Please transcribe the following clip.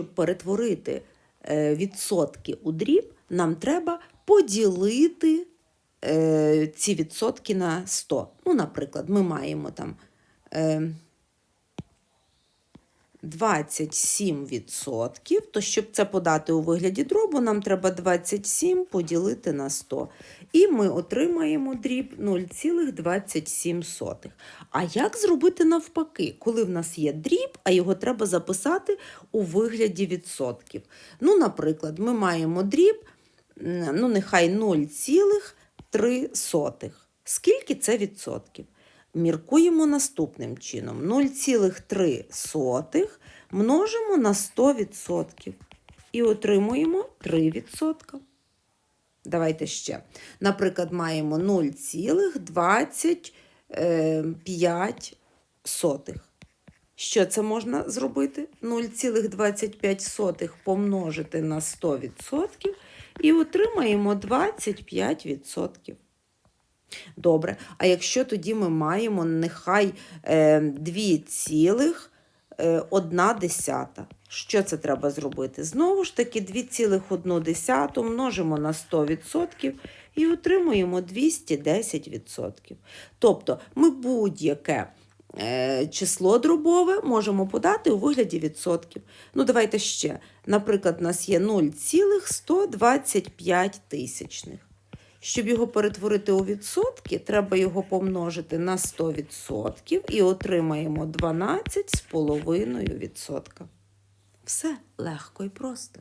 Щоб перетворити е, відсотки у дріб, нам треба поділити е, ці відсотки на 100. Ну, наприклад, ми маємо там е, 27%, то щоб це подати у вигляді дробу, нам треба 27 поділити на 100. І ми отримаємо дріб 0,27. А як зробити навпаки, коли в нас є дріб, а його треба записати у вигляді відсотків? Ну, наприклад, ми маємо дріб, ну, нехай 0,3. Скільки це відсотків? Міркуємо наступним чином. 0,3 множимо на 100% і отримуємо 3%. Давайте ще. Наприклад, маємо 0,25. Що це можна зробити? 0,25 помножити на 100% і отримаємо 25%. Добре. А якщо тоді ми маємо нехай е, 2,1. Що це треба зробити? Знову ж таки, 2,1 множимо на 100% і отримуємо 210%. Тобто ми будь-яке е, число дробове можемо подати у вигляді відсотків. Ну, давайте ще. Наприклад, у нас є 0,125 тисячних. Щоб його перетворити у відсотки, треба його помножити на 100% і отримаємо 12,5%. Все легко і просто.